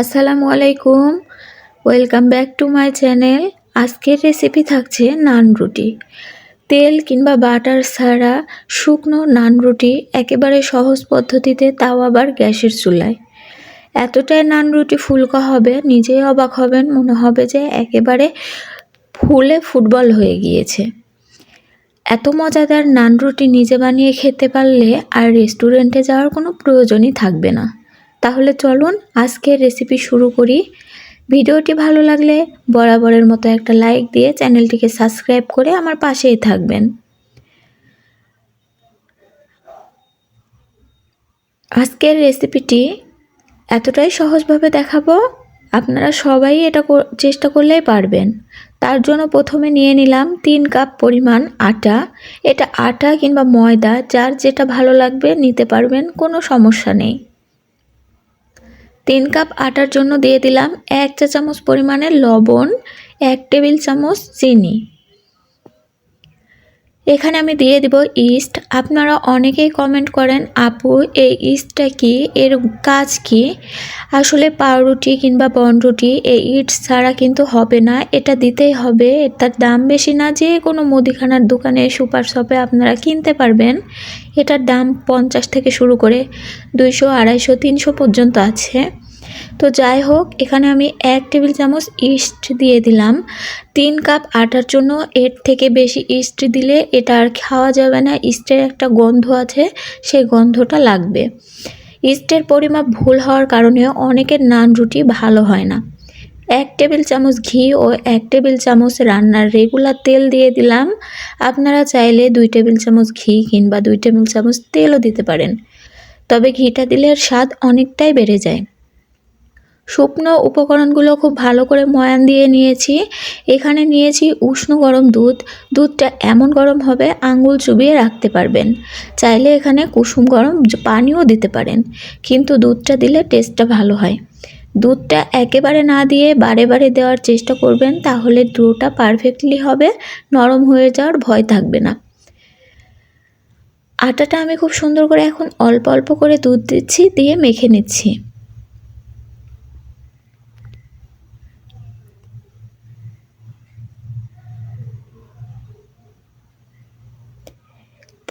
আসসালামু আলাইকুম। Welcome back to my channel আজকের রেসিপি থাকছে নান রুটি। তেল কিংবা বাটার ছাড়া শুকনো নান রুটি একেবারে সহজ পদ্ধতিতে তাও আবার গ্যাসের চুলায়। এতটাই নান রুটি ফুলকা হবে, নিজেই অবাক হবেন, মনে হবে যে একেবারে ফুলে ফুটবল হয়ে গিয়েছে। এত মজাদার নান রুটি নিজে বানিয়ে খেতে পারলে আর রেস্টুরেন্টে যাওয়ার কোনো প্রয়োজনই থাকবে না। তাহলে চলুন আজকের রেসিপি শুরু করি। ভিডিওটি ভালো লাগলে বরাবরের মতো একটা লাইক দিয়ে চ্যানেলটিকে সাবস্ক্রাইব করে আমার পাশেই থাকবেন। আজকের রেসিপিটি এতটাই সহজভাবে দেখাবো, আপনারা সবাই এটা চেষ্টা করলেই পারবেন। তার জন্য প্রথমে নিয়ে নিলাম তিন কাপ পরিমাণ আটা। এটা আটা কিংবা ময়দা, যার যেটা ভালো লাগবে নিতে পারবেন, কোনো সমস্যা নেই। তিন কাপ আটার জন্য দিয়ে দিলাম এক চা চামচ পরিমাণে লবণ, এক টেবিল চামচ চিনি। এখানে আমি দিয়ে দিব ইস্ট। আপনারা অনেকেই কমেন্ট করেন, আপু, এই ইস্টটা কি? এর কাজ কি? আসলে পাউরুটি কিংবা বনরুটি, এই ইট ছাড়া কিন্তু হবে না। এটা দিতেই হবে। এটার দাম বেশি না, যে কোনো মুদিখানার দোকানে, সুপার শপে আপনারা কিনতে পারবেন। এটার দাম পঞ্চাশ থেকে শুরু করে দুইশো, আড়াইশো, তিনশো পর্যন্ত আছে। তো যাই হোক, এখানে আমি এক টেবিল চামচ ইস্ট দিয়ে দিলাম। তিন কাপ আটার জন্য এর থেকে বেশি ইস্ট দিলে এটা আর খাওয়া যাবে না, ইস্টের একটা গন্ধ আছে, সেই গন্ধটা লাগবে। ইস্টের পরিমাপ ভুল হওয়ার কারণে অনেকের নান রুটি ভালো হয় না। এক টেবিল চামচ ঘি ও এক টেবিল চামচ রান্নার রেগুলার তেল দিয়ে দিলাম। আপনারা চাইলে দুই টেবিল চামচ ঘি কিংবা দুই টেবিল চামচ তেলও দিতে পারেন। তবে ঘিটা দিলে স্বাদ অনেকটাই বেড়ে যায়। শুকনো উপকরণগুলো খুব ভালো করে ময়ান দিয়ে নিয়েছি। এখানে নিয়েছি উষ্ণ গরম দুধ। দুধটা এমন গরম হবে আঙ্গুল চুবিয়ে রাখতে পারবেন। চাইলে এখানে কুসুম গরম পানিও দিতে পারেন। কিন্তু দুধটা দিলে টেস্টটা ভালো হয়। দুধটা একেবারে না দিয়ে বারে বারে দেওয়ার চেষ্টা করবেন তাহলে ডোটা পারফেক্টলি হবে, নরম হয়ে যাওয়ার ভয় থাকবে না। আটাটা আমি খুব সুন্দর করে এখন অল্প অল্প করে দুধ দিচ্ছি, দিয়ে মেখে নিচ্ছি।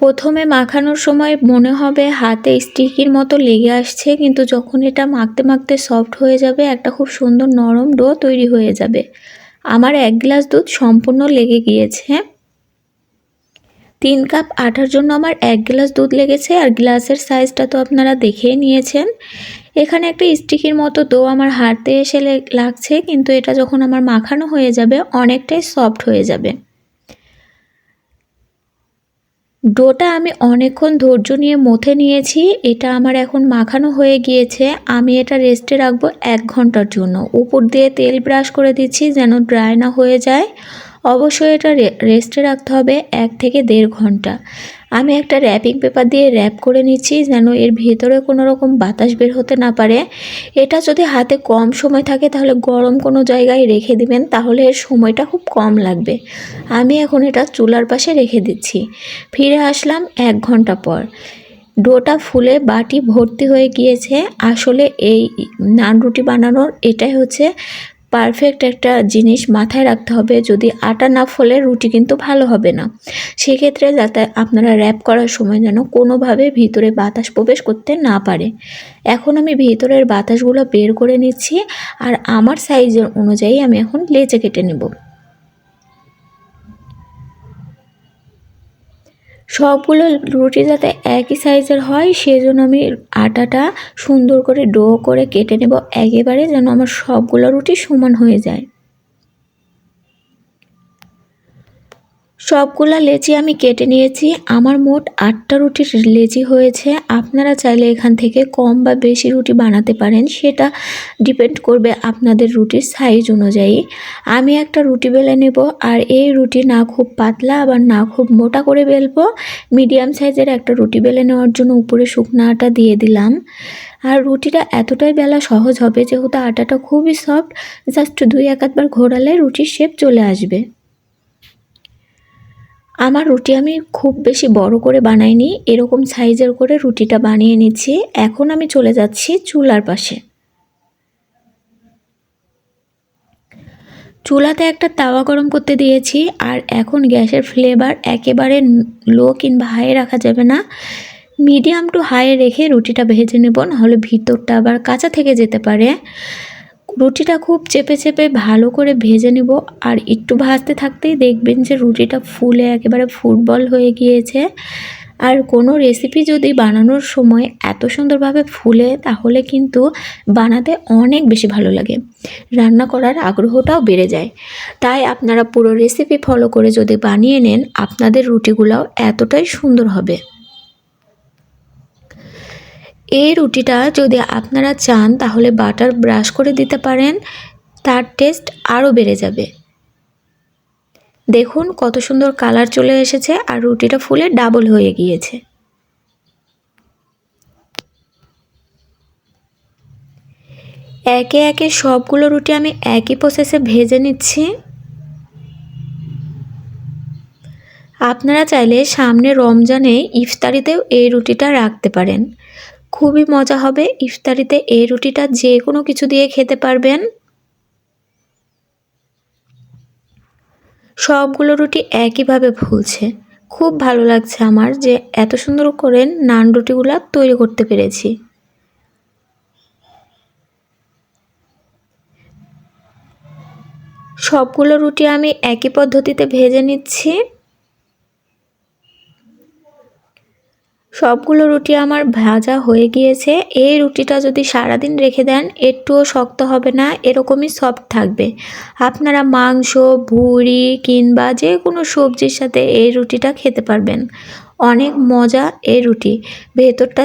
প্রথমে মাখানোর সময় মনে হবে হাতে স্টিকির মতো লেগে আসছে, কিন্তু যখন এটা মাখতে মাখতে সফট হয়ে যাবে, একটা খুব সুন্দর নরম ডো তৈরি হয়ে যাবে। আমার এক গ্লাস দুধ সম্পূর্ণ লেগে গিয়েছে। তিন কাপ আটার জন্য আমার এক গ্লাস দুধ লেগেছে, আর গ্লাসের সাইজটা তো আপনারা দেখেই নিয়েছেন। এখানে একটা স্টিকির মতো দো আমার হাতে এসে লাগছে, কিন্তু এটা যখন আমার মাখানো হয়ে যাবে, অনেকটাই সফট হয়ে যাবে। ডোটা আমি অনেকক্ষণ ধৈর্য নিয়ে মথে নিয়েছি, এটা আমার এখন মাখানো হয়ে গিয়েছে, আমি এটা রেস্টে রাখব এক ঘণ্টার জন্য। উপর দিয়ে তেল ব্রাশ করে দিচ্ছি যেন ড্রাই না হয়ে যায়। অবশ্যই এটা রেস্টে রাখতে হবে এক থেকে দেড় ঘণ্টা। আমি একটা র্যাপিং পেপার দিয়ে র্যাপ করে নিচ্ছি যেন এর ভেতরে কোনো রকম বাতাস বের হতে না পারে। এটা যদি হাতে কম সময় থাকে তাহলে গরম কোনো জায়গায় রেখে দিবেন, তাহলে এর সময়টা খুব কম লাগবে। আমি এখন এটা চুলার পাশে রেখে দিচ্ছি। ফিরে আসলাম এক ঘণ্টা পর। ডোটা ফুলে বাটি ভর্তি হয়ে গিয়েছে। আসলে এই নান রুটি বানানোর এটাই হচ্ছে পারফেক্ট একটা জিনিস মাথায় রাখতে হবে। যদি আটা না ফলে রুটি কিন্তু ভালো হবে না। সেক্ষেত্রে যাতে আপনারা র্যাপ করার সময় যেন কোনোভাবে ভিতরে বাতাস প্রবেশ করতে না পারে। এখন আমি ভিতরের বাতাসগুলো বের করে নিচ্ছি আর আমার সাইজের অনুযায়ী আমি এখন লেচে কেটে নেব। সবগুলো রুটি যাতে একই সাইজের হয়, সেজন্য আমি আটাটা সুন্দর করে ডো করে কেটে নেব। একেবারে যেন আমার সবগুলো রুটি সমান হয়ে যায়। সবগুলা লেচি আমি কেটে নিয়েছি। আমার মোট আটটা রুটির লেচি হয়েছে। আপনারা চাইলে এখান থেকে কম বা বেশি রুটি বানাতে পারেন, সেটা ডিপেন্ড করবে আপনাদের রুটির সাইজ অনুযায়ী। আমি একটা রুটি বেলে নেব, আর এই রুটি না খুব পাতলা, আবার না খুব মোটা করে বেলবো। মিডিয়াম সাইজের একটা রুটি বেলে নেওয়ার জন্য উপরে শুকনো আটা দিয়ে দিলাম। আর রুটিটা এতটাই বেলা সহজ হবে, যেহেতু আটাটা খুবই সফট জাস্ট দুই এক একবার ঘোরালে রুটির শেপ চলে আসবে। আমার রুটি আমি খুব বেশি বড় করে বানাইনি, এরকম সাইজের করে রুটিটা বানিয়ে নিচ্ছি। এখন আমি চলে যাচ্ছি চুলার পাশে। চুলাতে একটা তাওয়া গরম করতে দিয়েছি, আর এখন গ্যাসের ফ্লেভার একেবারে লো কিংবা হাই রাখা যাবে না। মিডিয়াম টু হাই রেখে রুটিটা ভেজে নেব, নাহলে ভিতরটা আবার কাঁচা থেকে যেতে পারে। রুটিটা খুব চেপে চেপে ভালো করে ভেজে নেব। আর একটু ভাজতে থাকতেই দেখবেন যে রুটিটা ফুলে একেবারে ফুটবল হয়ে গিয়েছে। আর কোনো রেসিপি যদি বানানোর সময় এত সুন্দরভাবে ফুলে, তাহলে কিন্তু বানাতে অনেক বেশি ভালো লাগে। রান্না করার আগ্রহটাও বেড়ে যায়। তাই আপনারা পুরো রেসিপি ফলো করে যদি বানিয়ে নেন, আপনাদের রুটিগুলোও এতটাই সুন্দর হবে। এই রুটিটা যদি আপনারা চান, তাহলে বাটার ব্রাশ করে দিতে পারেন, তার টেস্ট আরও বেড়ে যাবে। দেখুন কত সুন্দর কালার চলে এসেছে আর রুটিটা ফুলে ডাবল হয়ে গিয়েছে। একে একে সবগুলো রুটি আমি একই প্রসেসে ভেজে নিচ্ছি। আপনারা চাইলে সামনে রমজানে ইফতারিতেও এই রুটিটা রাখতে পারেন। খুবই মজা হবে ইফতারিতে এই রুটিটা যে কোনো কিছু দিয়ে খেতে পারবেন। সবগুলো রুটি একইভাবে ফুলছে খুব ভালো লাগছে আমার যে এত সুন্দর করে নান রুটিগুলো তৈরি করতে পেরেছি। সবগুলো রুটি আমি একই পদ্ধতিতে ভেজে নিচ্ছি। সবগুলো রুটি আমার ভাজা হয়ে গিয়েছে। এই রুটিটা যদি সারাদিন রেখে দেন, একটুও শক্ত হবে না, এরকমই সফট থাকবে। আপনারা মাংস, ভুড়ি কিংবা যে কোনো সবজির সাথে এই রুটিটা খেতে পারবেন। অনেক মজা এই রুটি। ভেতরটা